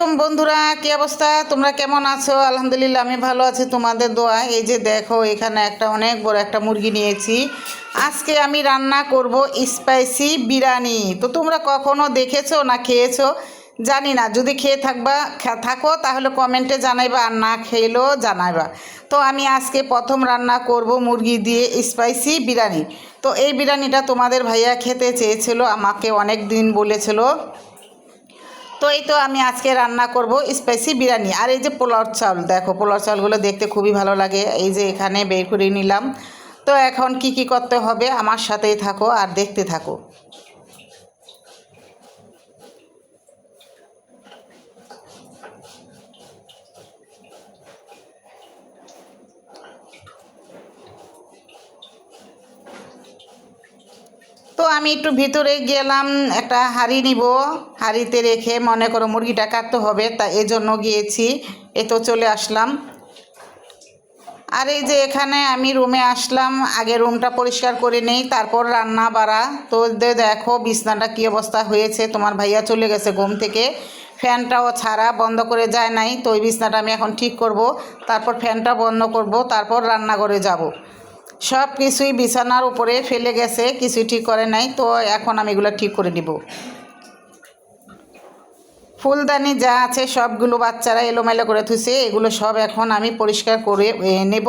এরকম বন্ধুরা, কি অবস্থা? তোমরা কেমন আছো? আলহামদুলিল্লাহ, আমি ভালো আছি তোমাদের দোয়া এই যে দেখো, এখানে একটা অনেক বড় একটা মুরগি নিয়েছি। আজকে আমি রান্না করব স্পাইসি বিরিয়ানি। তো তোমরা কখনো দেখেছ না খেয়েছো? জানি না, যদি খেয়ে থাকবা থাকো, তাহলে কমেন্টে জানাইবা, আর না খেলেও জানাইবা। তো আমি আজকে প্রথম রান্না করব মুরগি দিয়ে স্পাইসি বিরিয়ানি। তো এই বিরিয়ানিটা তোমাদের ভাইয়া খেতে চেয়েছিল, আমাকে অনেক দিন বলেছিল। তো এই তো আমি আজকে রান্না করব স্পাইসি বিরিয়ানি। আর এই যে পোলাওর চাল, দেখো পোলাওর চালগুলো দেখতে খুবই ভালো লাগে। এই যে এখানে বের করে নিলাম। তো এখন কি কি করতে হবে, আমার সাথেই থাকো আর দেখতে থাকো। তো আমি একটু ভিতরে গেলাম, একটা হাঁড়ি নিব। হাঁড়িতে রেখে মনে করো মুরগিটা কাটতে হবে, তা এজন্য গিয়েছি। এ তো চলে আসলাম। আর এই যে এখানে আমি রুমে আসলাম, আগে রুমটা পরিষ্কার করে নেই, তারপর রান্না বাড়া। তো দেখো বিছনাটা কী অবস্থা হয়েছে, তোমার ভাইয়া চলে গেছে ঘুম থেকে। ফ্যানটাও ছাড়া, বন্ধ করে যায় নাই, তো ওই বিছনাটা আমি এখন ঠিক করব। তারপর ফ্যানটা বন্ধ করব, তারপর রান্নাঘরে যাব। সব কিছুই বিছানার উপরে ফেলে গেছে কিছুই ঠিক করে নাই, তো এখন আমি এগুলো ঠিক করে নিব। ফুলদানি যা আছে সবগুলো বাচ্চারা এলোমেলো করে থুছে এগুলো সব এখন আমি পরিষ্কার করে নেব।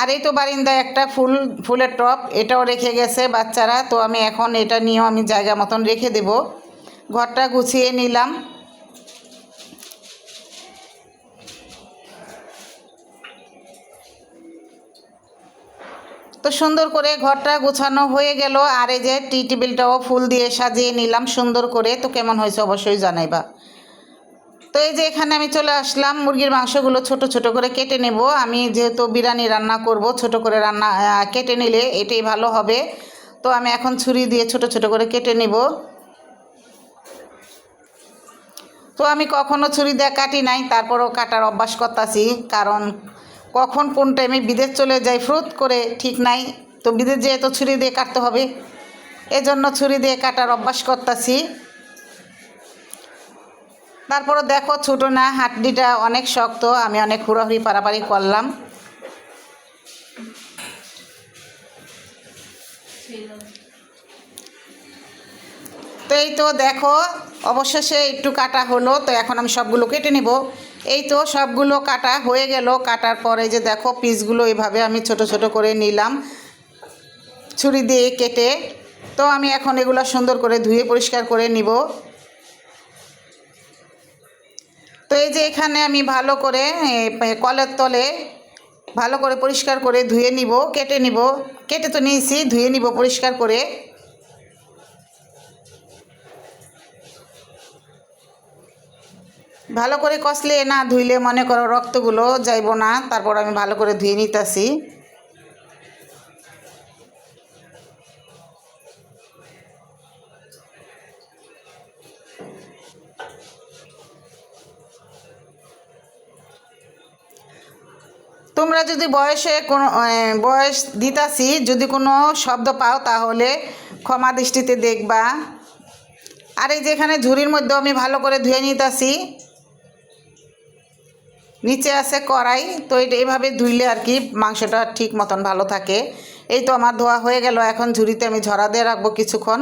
আর এই তো বারিন্দায় একটা ফুল, ফুলের টপ এটাও রেখে গেছে বাচ্চারা, তো আমি এখন এটা নিয়েও আমি জায়গা মতন রেখে দেব। ঘরটা গুছিয়ে নিলাম। তো সুন্দর করে ঘরটা গোছানো হয়ে গেল আর এই যে টি টেবিলটাও ফুল দিয়ে সাজিয়ে নিলাম সুন্দর করে। তো কেমন হয়েছে অবশ্যই জানাইবা। তো এই যে এখানে আমি চলে আসলাম, মুরগির মাংসগুলো ছোট ছোট করে কেটে নেব। আমি যেহেতু বিরিয়ানি রান্না করব, ছোট করে রান্না কেটে নিলে এটাই ভালো হবে। তো আমি এখন ছুরি দিয়ে ছোট ছোট করে কেটে নেব। তো আমি কখনো ছুরি দিয়ে কাটি নাই, তারপরও কাটার অভ্যাস করতেছি, কারণ কখন কোন টাইমে বিদেশ চলে যাই ফ্রুত করে ঠিক নাই। তো বিদেশ যেয়ে তো ছুরি দিয়ে কাটতে হবে। এজন্য ছুরি দিয়ে কাটার অভ্যাস করতেছি। তারপরে দেখো ছোটো না, হাড্ডিটা অনেক শক্ত, আমি অনেক হুড়াহুড়ি পারাপারি করলাম। তো এই তো দেখো, অবশেষে একটু কাটা হলো, তো এখন আমি সবগুলো কেটে নেব। এই তো সবগুলো কাটা হয়ে গেল। কাটার পরে যে দেখো, পিসগুলো এভাবে আমি ছোট ছোট করে নিলাম। ছুরি দিয়ে কেটে। তো আমি এখন এগুলো সুন্দর করে ধুয়ে পরিষ্কার করে নিব। তো এই যে এখানে আমি ভালো করে কলের তলে ভালো করে পরিষ্কার করে ধুয়ে নিব, কেটে নিব। কেটে তো নিয়েছি, ধুয়ে নিব পরিষ্কার করে। ভালো করে কষলে না ধুইলে মনে করো রক্তগুলো যাইব না, তারপর আমি ভালো করে ধুয়ে নিতেছি। তোমরা যদি বয়সে কোনো বয়স দিতাছি, যদি কোনো শব্দ পাও তাহলে ক্ষমা দৃষ্টিতে দেখবা। আর এই যেখানে ঝুড়ির মধ্যেও আমি ভালো করে ধুয়ে নিতেছি। নিচে আছে কড়াই, তো এটা এইভাবে ধুইলে আর কি মাংসটা ঠিক মতন ভালো থাকে। এই তো আমার ধোয়া হয়ে গেল, এখন ঝুড়িতে আমি ঝরা দিয়ে রাখব কিছুক্ষণ।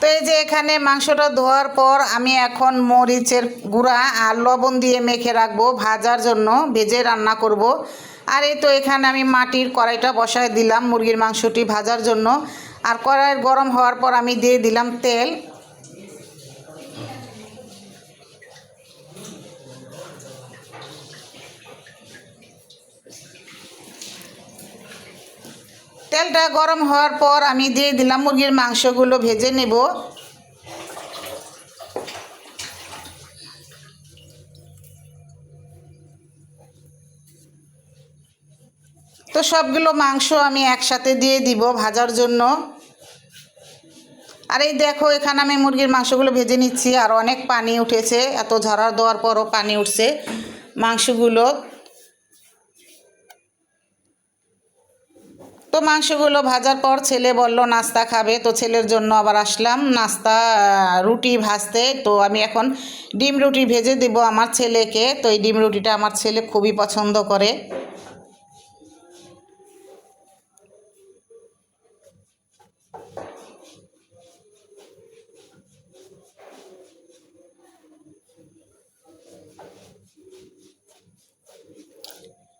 তো এই যে এখানে মাংসটা ধোয়ার পর আমি এখন মরিচের গুঁড়া আর লবণ দিয়ে মেখে রাখব ভাজার জন্য, ভেজে রান্না করব। আর এই তো এখানে আমি মাটির কড়াইটা বসায় দিলাম মুরগির মাংসটি ভাজার জন্য। আর কড়াই গরম হওয়ার পর আমি দিয়ে দিলাম তেল। তেলটা গরম হওয়ার পর আমি দিয়ে দিলাম মুরগির মাংসগুলো ভেজে নেব। তো সবগুলো মাংস আমি একসাথে দিয়ে দিব ভাজার জন্য। আর এই দেখো, এখানে আমি মুরগির মাংসগুলো ভেজে নিচ্ছি, আর অনেক পানি উঠেছে। এত ঝরা দেওয়ার পরও পানি উঠছে মাংসগুলো। তো মাংসগুলো ভাজার পর ছেলে বলল, নাস্তা খাবে। তো ছেলের জন্য আবার আসলাম। নাস্তা রুটি ভাজতে। তো আমি এখন ডিম রুটি ভেজে দেব আমার ছেলেকে। তো এই ডিম রুটিটা আমার ছেলে খুবই পছন্দ করে।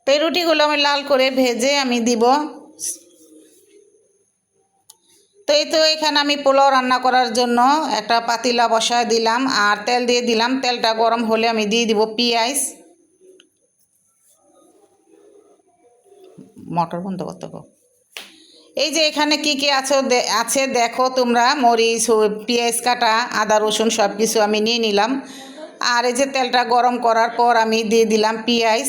তো রুটিগুলো আমি লাল করে ভেজে আমি দিব। তো এই তো এখানে আমি পোলাও রান্না করার জন্য একটা পাতিলা বসায় দিলাম আর তেল দিয়ে দিলাম। তেলটা গরম হলে আমি দিয়ে দিব পেঁয়াজ। মটর বন্ধ করতে এই যে এখানে কি কি আছে আছে দেখো তোমরা, মরিচ পেঁয়াজ, কাটা, আদা, রসুন সব কিছু আমি নিয়ে নিলাম। আর এই যে তেলটা গরম করার পর আমি দিয়ে দিলাম পেঁয়াজ।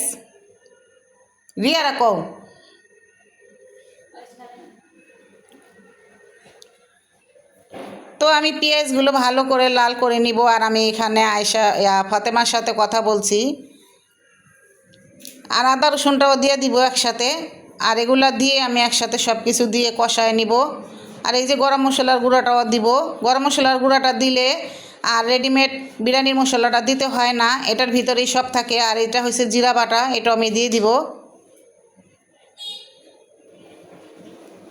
রিয়া রাখো তো আমি পেঁয়াজগুলো ভালো করে লাল করে নিব আর আমি এখানে আয়সা ফাতেমার সাথে কথা বলছি। আর আদা রসুনটাও দিয়ে দিব একসাথে। আর এগুলা দিয়ে আমি একসাথে সব কিছু দিয়ে কষায় নিব। আর এই যে গরম মশলার গুঁড়াটাও দিব। গরম মশলার গুঁড়াটা দিলে আর রেডিমেড বিরিয়ানির মশলাটা দিতে হয় না। এটার ভিতরেই সব থাকে। আর এটা হচ্ছে জিরা বাটা। এটাও আমি দিয়ে দিব।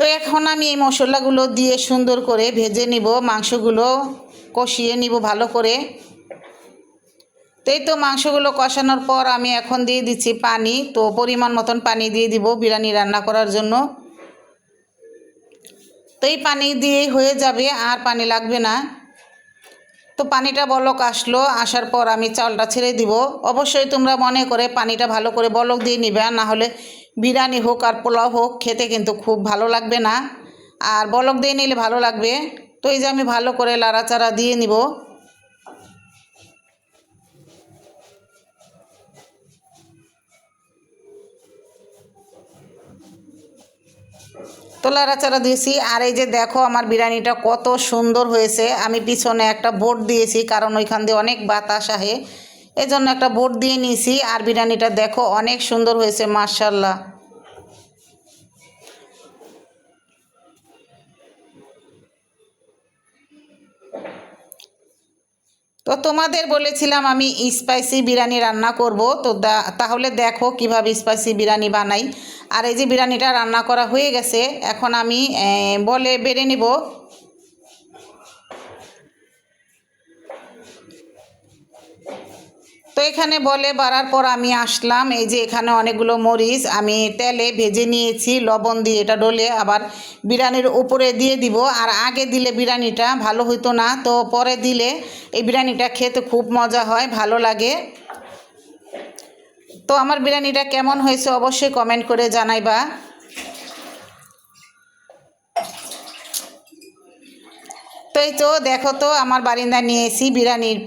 তো এখন আমি এই মশলাগুলো দিয়ে সুন্দর করে ভেজে নিব, মাংসগুলো কষিয়ে নিব ভালো করে। তো এই তো মাংসগুলো কষানোর পর আমি এখন দিয়ে দিচ্ছি পানি, তো পরিমাণ মতন পানি দিয়ে দিব বিরিয়ানি রান্না করার জন্য। তো এই পানি দিয়েই হয়ে যাবে, আর পানি লাগবে না। তো পানিটা বলক আসলো, আসার পর আমি চালটা ছেড়ে দিব। অবশ্যই তোমরা মনে করে পানিটা ভালো করে বলক দিয়ে নিবে না হলে বিরিয়ানি হোক আর পোলাও হোক, খেতে কিন্তু খুব ভালো লাগবে না। আর বলক দিয়ে নিলে ভালো লাগবে। তো এই যে আমি ভালো করে লাড়াচাড়া দিয়ে নিব। তো লাড়াচাড়া দিয়েছি। আর এই যে দেখো আমার বিরিয়ানিটা কত সুন্দর হয়েছে। আমি পিছনে একটা বোর্ড দিয়েছি, কারণ ওইখান দিয়ে অনেক বাতাস আহে। এই জন্য একটা বোর্ড দিয়ে নিয়েছি। আর বিরিয়ানিটা দেখো, অনেক সুন্দর হয়েছে মার্শাল্লাহ তো তোমাদের বলেছিলাম আমি স্পাইসি বিরিয়ানি রান্না করব, তো তাহলে দেখো কীভাবে স্পাইসি বিরিয়ানি বানাই। আর এই যে বিরিয়ানিটা রান্না করা হয়ে গেছে, এখন আমি বলে বেড়ে নিব। এখানে বলে বাড়ার পর আমি আসলাম। এই যে এখানে অনেকগুলো মরিচ আমি তেলে ভেজে নিয়েছি, লবণ দিয়ে এটা ডলে আবার বিরিয়ানির উপরে দিয়ে দিব। আর আগে দিলে বিরিয়ানিটা ভালো হইতো না, তো পরে দিলে এই বিরিয়ানিটা খেতে খুব মজা হয়, ভালো লাগে। তো আমার বিরিয়ানিটা কেমন হয়েছে অবশ্যই কমেন্ট করে জানাইবা। তো এই তো দেখো তো, আমার বারিন্দা নিয়েছি বিরিয়ানির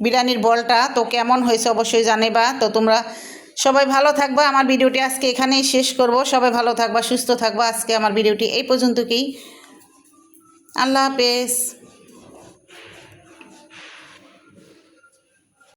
বিরিয়ানির বলটা, তো কেমন হয়েছে অবশ্যই জানেবা। তো তোমরা সবাই ভালো থাকবা। আমার ভিডিওটি আজকে এখানেই শেষ করব। সবাই ভালো থাকবা, সুস্থ থাকবা। আজকে আমার ভিডিওটি এই পর্যন্তই আল্লাহ হাফেজ।